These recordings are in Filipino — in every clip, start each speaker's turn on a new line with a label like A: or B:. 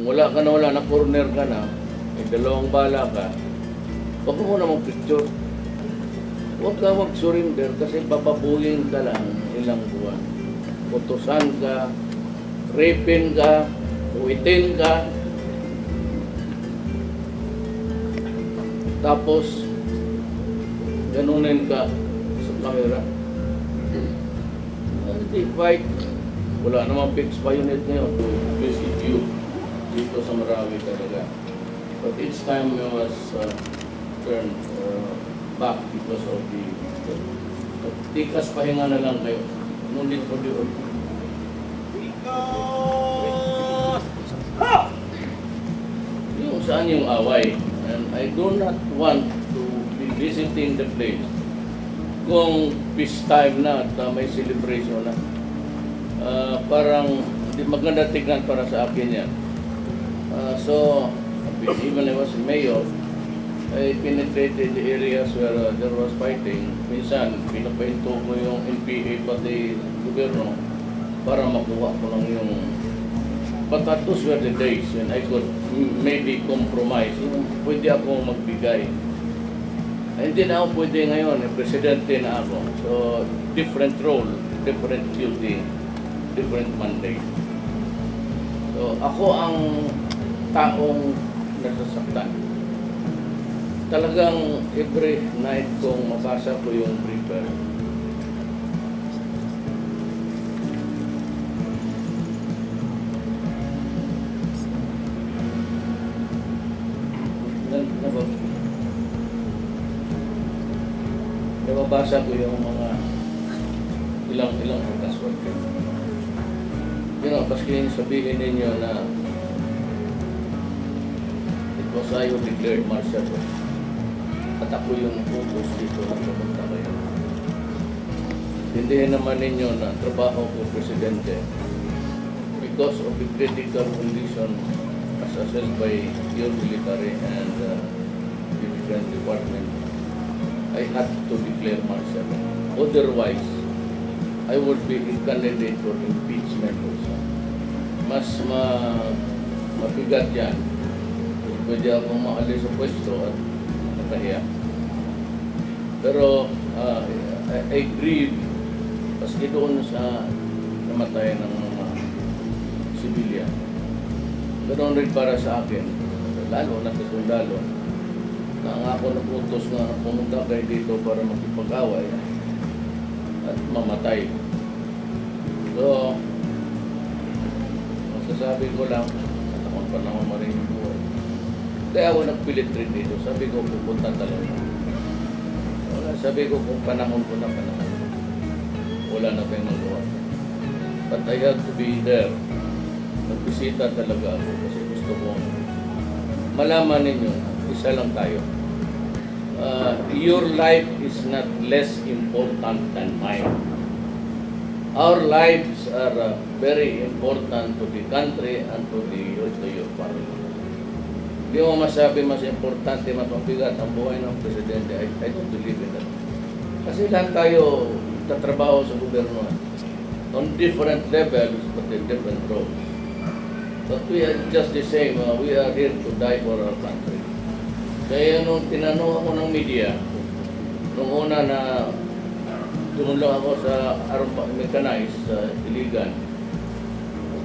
A: Kung wala ka na wala na corner ka na, may dalawang bala ka, huwag mo muna mag-picture. Huwag ka mag-surrender kasi papabuhin ka lang ilang buwan. Utusan ka, rapin ka, uwitin ka, tapos ganunin ka sa camera. Hindi fight. Wala namang fixed unit ngayon visit you dito sa Marawi talaga. But each time we was uh, turned uh, back because of the uh, tikas pahinga na lang kayo. No need for the yung saan yung away. And I do not want to be visiting the place kung peace time na at uh, may celebration na. Ah, parang hindi maganda tignan para sa akin yan. Ah, so, even I was mayor, I penetrated the areas where uh, there was fighting. Minsan, pinapahinto ko yung NPA pati gobyerno para makuha ko lang yung But that those were the days when I could maybe compromise. Pwede ako magbigay. Ay, hindi na ako pwede ngayon. Presidente na ako. So, different role, different duty, different mandate. So, ako ang taong nasasaktan. Talagang every night kong mabasa ko yung paper, na- nabab- nababasa ko yung mga ilang ilang casual You know, paski sabihin ninyo na was I declared martial law. At ako yung utos dito na pumunta kayo. Hindihin naman ninyo na trabaho ko presidente because of the critical condition as assessed by your military and uh, the defense department, I had to declare law. Otherwise, I would be a candidate for impeachment also. Mas ma mabigat yan. Pwede akong maalis sa pwesto at nakahiya. Pero uh, I, I grieve paski doon sa namatay ng mga civilian. Ganoon rin para sa akin, lalo na sa sundalo, na ang ako naputos na pumunta kayo dito para makipag-away at mamatay. So, masasabi ko lang, at akong panahon yung buhay. Kaya ako nagpilit rin dito. Sabi ko, pupunta talaga. Wala, sabi ko, kung panahon ko na panahon, wala na tayong magawa. But I have to be there. Nagbisita talaga ako kasi gusto kong malaman ninyo, isa lang tayo. Uh, your life is not less important than mine. Our lives are uh, very important to the country and to the to your family. Hindi mo masabi mas importante, mas mabigat ang buhay ng presidente. I, I don't believe in that. Kasi lahat tayo tatrabaho sa gobyerno on different levels but in different roles. But we are just the same. uh, we are here to die for our country. Kaya nung tinanong ako ng media, nung una na tumulong ako sa arm mechanized sa Iligan,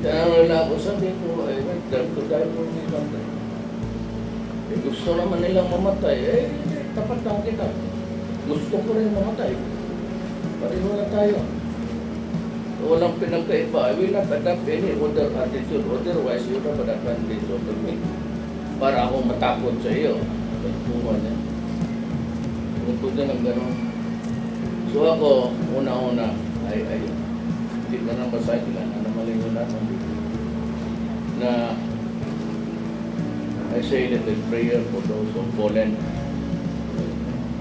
A: tinanong nila ako, sabi ko, I went there to die for my country. Eh, gusto naman nilang mamatay, eh, tapat lang kita. Gusto ko rin mamatay. Pareho na tayo. Walang pinagkaiba. I will not adopt any other attitude. Otherwise, you have an advantage over me. Para ako matakot sa iyo. Kung niya. Kung tuloy ng gano'n. So ako, una-una, ay, ay, hindi na basahin lang. Ano malingon natin. Na I say that the prayer for those who fallen.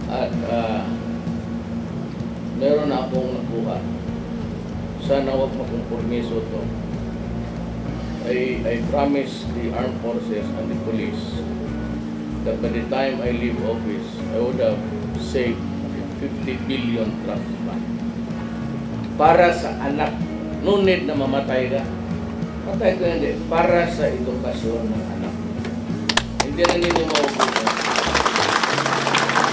A: At ah, meron akong nakuha sana wag makompromiso to. I, I promise the armed forces and the police that by the time I leave office, I would have saved 50 billion trust fund. Para sa anak. No need na mamatay ka. Patay ko hindi. Para sa edukasyon ng anak. Hindi na ninyo maubusan.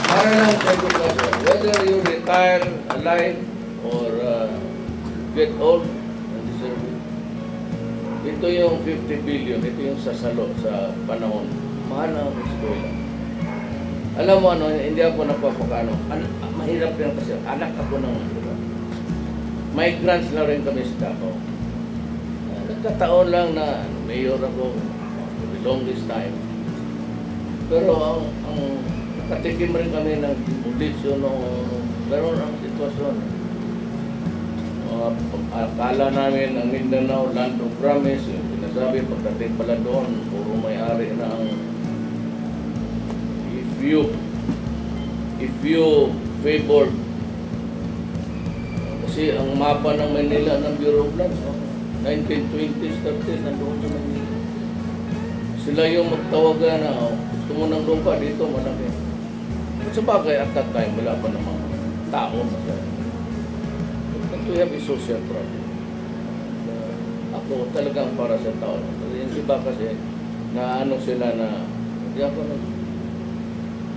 A: Para lang sa edukasyon. Whether you retire alive or uh, get old and deserve it. Ito yung 50 billion, ito yung sasalo sa panahon. Mahal na ang eskwela. Alam mo ano, hindi ako napapakano. An mahirap yan kasi anak ako ng diba? May grants na rin kami sa Davao. Nagkataon lang na mayor ako the longest time. Pero ang, ang nakatikim rin kami ng demolition ng ganun ang sitwasyon. Mga akala namin ang Mindanao land of promise, yung sinasabi pagdating pala doon, puro may-ari na ang if you if you favored kasi ang mapa ng Manila ng Bureau of Lands, no? 1920s, 30s, nandoon sa Manila. Sila yung magtawagan na, oh, gusto mo ng lupa dito, malaki. At sa bagay, at that time, wala pa namang tao masyado. But we have a social problem. Uh, ako talagang para sa tao. Yung iba kasi, na ano sila na, hindi ako nag...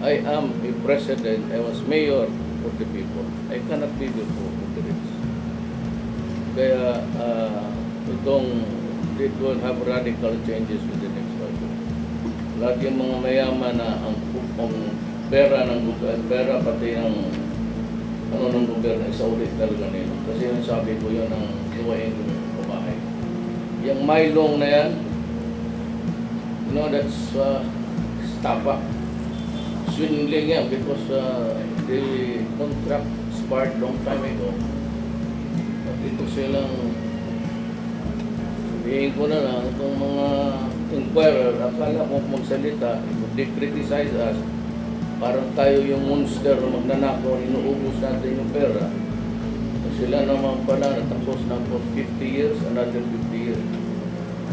A: I am a president, I was mayor for the people. I cannot be before the rich. Kaya uh, itong it will have radical changes with. Yung mga mayaman na ang, ang pera ng gobyerno, pera pati ang ano ng gobyerno, isa ulit talaga nila. Kasi yung sabi ko yun ang iwain yung kumahay. Yung Mylong na yan, you know, that's uh, stapa. Swindling yan because uh, the contract expired long time ago. At ito silang sabihin ko na lang, itong mga inquirer, akala mo magsalita, they criticize us, parang tayo yung monster na magnanakaw, inuubos natin yung pera. Sila naman pala natapos na for 50 years, another 50 years.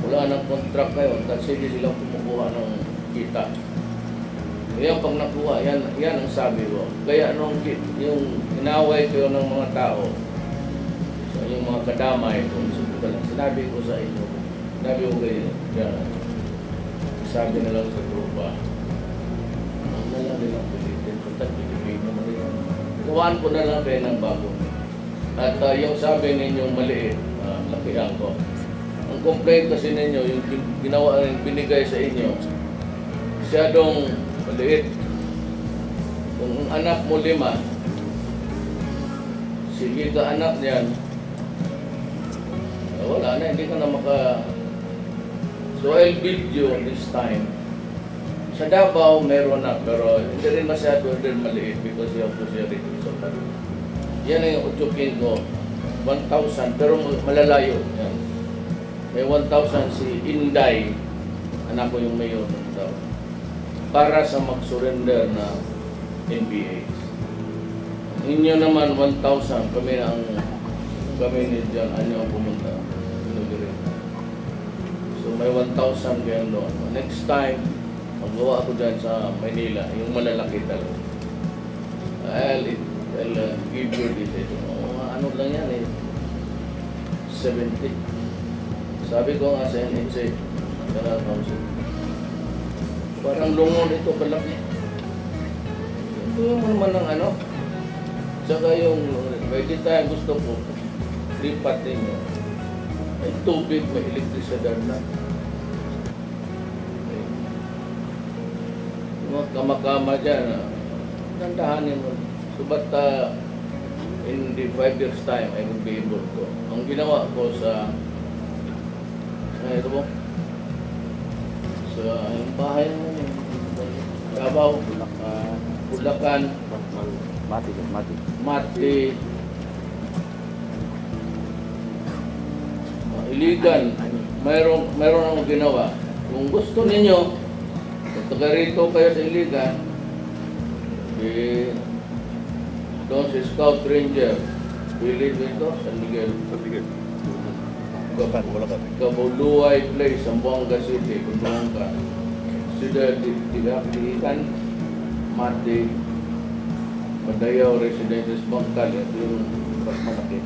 A: Wala nang contract ngayon, kasi hindi sila kumukuha ng kita. Yan pag nakuha, yan, yan ang sabi ko. Kaya nung yung inaway ko ng mga tao, so yung mga kadamay, ko sinabi ko sa inyo, sinabi ko kayo, yan, sabi na lang sa tropa, ang na lang nilang pilitin, punta Pilipino mo rin. Gawaan ko na lang kayo ng bago. At uh, yung sabi ninyong maliit, uh, lakihan ko. Ang complaint kasi ninyo, yung gin- ginawa, yung binigay sa inyo, masyadong maliit. Kung ang anak mo lima, sige ka anak niyan, eh, wala na, hindi ka na maka... So I'll build you this time. Sa Davao, meron na, pero hindi rin masyado din maliit because you have to share it with somebody. Yan ang utsukin ko, 1,000, pero malalayo. Yan. May 1,000 si Inday, anak ko yung mayor ng tao para sa mag-surrender na NBA. Inyo naman 1,000, kami na ang kami ni John, ang pumunta. May 1,000 kayo doon. Next time, magawa ako dyan sa Manila, yung malalaki talaga. I'll, I'll uh, give you. Ito, mga ano lang yan eh. 70. Sabi ko nga sa NHA, General Council, Parang lungon ito kalaki. Ito naman ng ano. Tsaka yung, by the time gusto ko, lipat ninyo. May tubig, may elektrisidad na. Mga kamakama dyan, ah, nandahanin mo. So, but uh, in the five years time, I will be able to. Ang ginawa ko sa, sa ito mo, sa yung bahay mo, Davao,
B: Bulacan.
A: Bulacan,
B: Mati, mati.
A: Mati, Iligan, mayroon, mayroon akong ginawa. Kung gusto ninyo, kung taga rito kayo sa Iligan, eh, doon si Scout Ranger, Billy dito, San Miguel,
B: Bulacan, Bulacan.
A: Kabuluay Place, Zamboanga City, Kumbangka. Sida Dilapitan, Mati, Madayaw Residences Bangkal, ito yung mas malaki.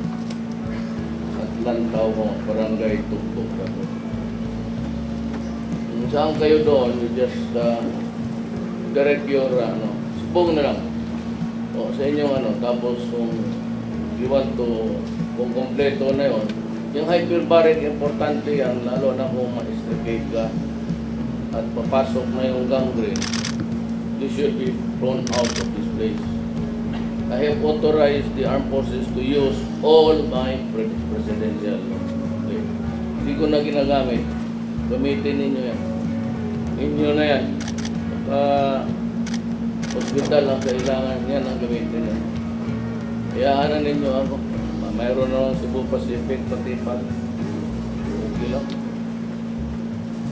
A: At Lantaw mo, Barangay Tuktok. Saan kayo doon, you just uh, direct your, ano, subong na lang. O, sa inyong ano, tapos kung you want to, kung kompleto na yon, yung hyperbaric, importante yan, lalo na kung ma-stricate ka at papasok na yung gangrene, you should be thrown out of this place. I have authorized the armed forces to use all my pre- presidential okay. Hindi ko na ginagamit. Gamitin ninyo yan. Inyo na yan. Uh, hospital ang kailangan yan ang gamitin yan. Hayaan ninyo ako. Mayroon na lang Cebu Pacific, pati pa. Okay lang.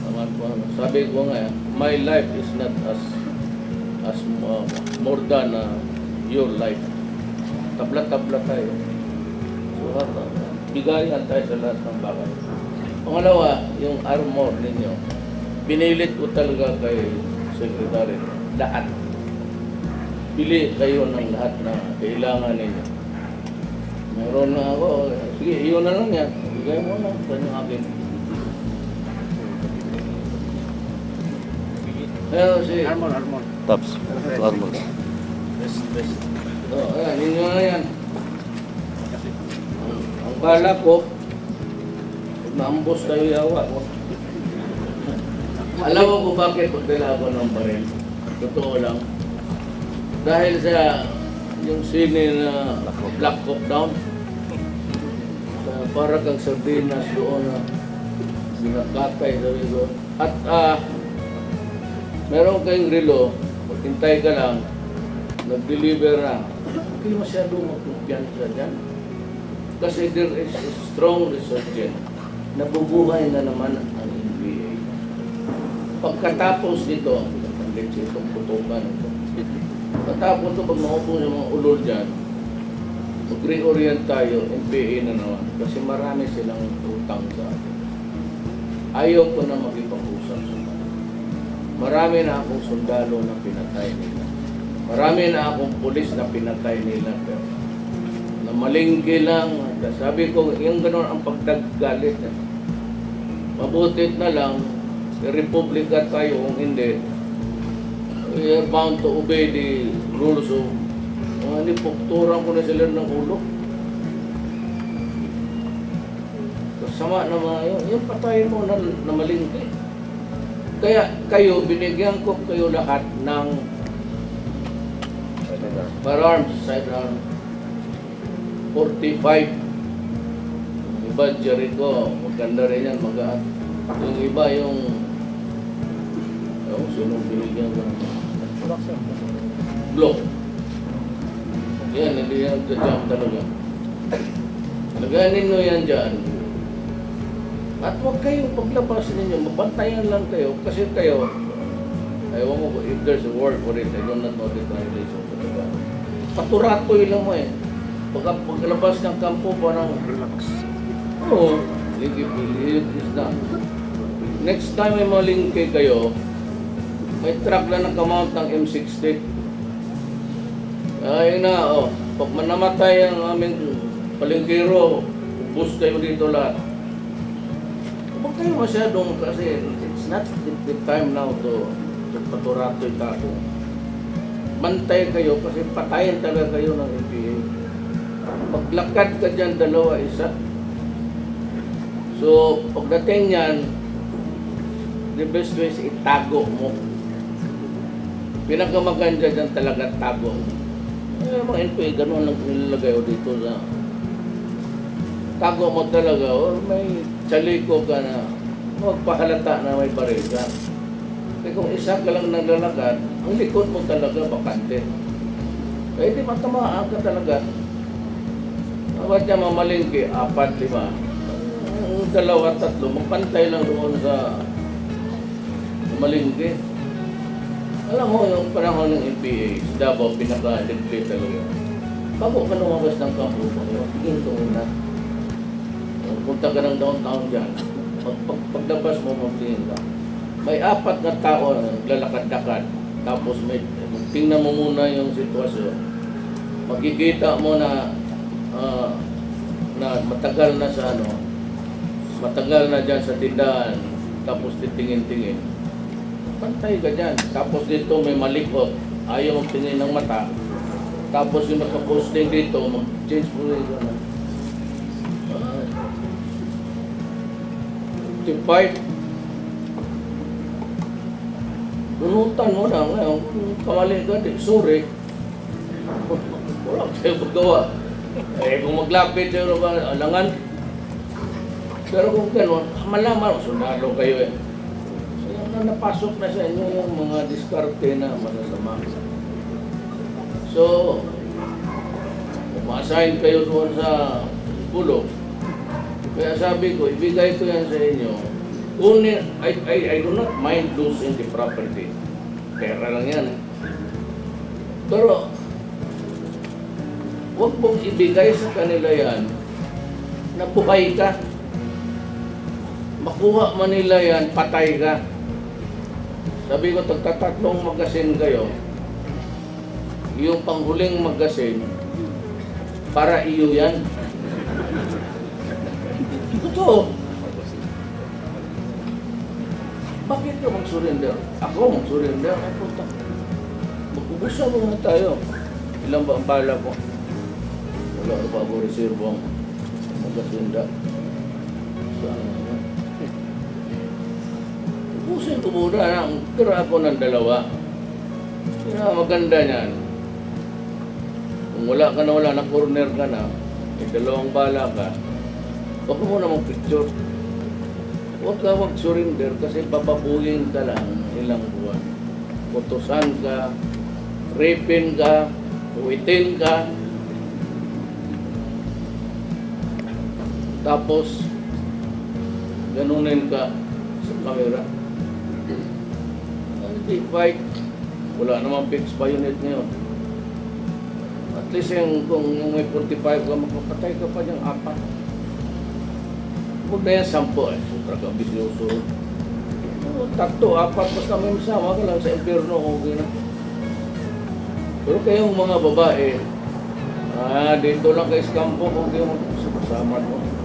A: Tama po. ano. Sabi ko nga, my life is not as as uh, more than uh, your life. Tabla-tabla tayo. So, uh, bigayan tayo sa lahat ng bagay. Pangalawa, yung armor ninyo. Pinilit ko talaga kay Secretary, lahat. Pili kayo ng lahat na kailangan ninyo. Meron na ako, sige, iyon na lang yan. Bigay mo na, yung akin. Pero si,
C: Armor, armor.
B: Tops. Armor.
C: Best, best.
A: ito, ayan, ninyo na yan. Ang, ang bala ko, pag naambos tayo yawa ko. Alam mo kung bakit pagdala ako ng baril? Totoo lang. Dahil sa yung sine na Black Hawk Down, uh, para kang sardinas doon na sinakatay sabi ko. At ah, meron kayong relo, hintay ka lang, nag-deliver na. Hindi masyado magkumpiyansa dyan. Kasi there is a strong resurgence. Nabubuhay na naman. Pagkatapos nito, ang leche itong putukan ito. Pagkatapos ito, pag maupo yung mga ulol dyan, mag-reorient tayo, NBA na naman. Kasi marami silang utang sa atin. Ayaw ko na makipag-usap sa kanila. Marami na akong sundalo na pinatay nila. Marami na akong pulis na pinatay nila. Pero na malingki lang. Sabi ko, yung ganun ang pagdagalit. Eh. Mabutit na lang, Republika tayo kung hindi, we are bound to obey the rules of mga nipukturan ko na sila ng ulo. Kasama na mga yun, yung patay mo na, na malingki. Kaya kayo, binigyan ko kayo lahat ng firearms, sidearm 45. Yung Iba, Jericho, maganda rin yan, magaan. Yung iba, yung... Sino binigyan ko? Block. Yan, hindi yan nagja-jump talaga. Laganin nyo yan dyan. At huwag kayo paglabas ninyo, mabantayan lang kayo kasi kayo, ayaw mo if there's a word for it, I do not know the translation Tagalog. Paturatoy lang mo eh. Pagka paglabas ng kampo, parang,
C: Relax.
A: oo, ligip-ligip is na. Next time may malingke kayo, may truck na nakamount ng M60. Ayun na, oh. Pag manamatay ang aming palingkiro, ubus kayo dito lahat. Huwag kayo masyadong kasi it's not the, time now to, to paturato yung tao. Bantay kayo kasi patayin talaga kayo ng NPA. Paglakad ka dyan, dalawa, isa. So, pagdating yan, the best way is itago mo. Pinakamaganda dyan talaga tago mo. Eh, mga NPA, ganun lang nilalagay ko dito sa tago mo talaga or may chaliko ka na huwag pahalata na may baril ka. Kasi kung isa ka lang naglalakad, ang likod mo talaga bakante. Eh di matamaan ka talaga. Dapat niya mamalingki, apat, lima. Ang dalawa, tatlo, magpantay lang doon sa malingki. Alam mo, yung panahon ng NPA, Davao, pinaka-deadly talaga. Bago ka lumabas ng kampo mo, tingin ka muna. Punta ka ng downtown dyan. Pag, pag, paglabas mo, magtingin. May apat na tao na naglalakad-lakad. Tapos may, tingnan mo muna yung sitwasyon. Makikita mo na ah, na matagal na sa ano, matagal na dyan sa tindahan, tapos titingin-tingin. Pantay ka dyan. Tapos dito may malikot, ayaw tingin ng mata. Tapos yung nakaposting dito, mag-change mo rin. Ah. 55. Bunutan mo na ngayon. Kamali ka, di, sorry. Wala kayo magawa. Eh, kung maglapit kayo ba, alangan. Pero kung gano'n, malaman, sundalo kayo eh. Na napasok na sa inyo yung mga diskarte na masasama. So, ma-assign kayo doon sa pulo. Kaya sabi ko, ibigay ko yan sa inyo. Kunin, I, I, I do not mind losing the property. Pera lang yan. eh. Pero, huwag mong ibigay sa kanila yan na buhay ka. Makuha man nila yan, patay ka. Sabi ko, tagtatatlong magasin kayo. Yung panghuling magasin, para iyo yan. Totoo. Bakit ka mag-surrender? Ako mag-surrender. Ay, puta. Mag-ubusan mo na tayo. Ilan ba ang bala ko? Wala na ba ako reservo ang magasinda? Saan? Ubusin ko muna na. Tira ako ng dalawa. Kaya maganda niyan. Kung wala ka na wala na corner ka na, may dalawang bala ka, huwag mo na mag-picture. Huwag ka mag-surrender kasi papabuhin ka lang ilang buwan. Kutusan ka, rapin ka, uwitin ka. Tapos, ganunin ka sa camera. Hindi fight. Wala namang fixed bayonet ngayon. At least yung, kung may 45 ka, magpapatay ka pa niyang apat. Huwag na yan sampo eh. Sobra ka bisyoso. Tatlo, apat, basta may masama ka lang sa impyerno, okay na. Pero kayong mga babae, ah, dito lang kay Scampo, kung kayo magkasama mo.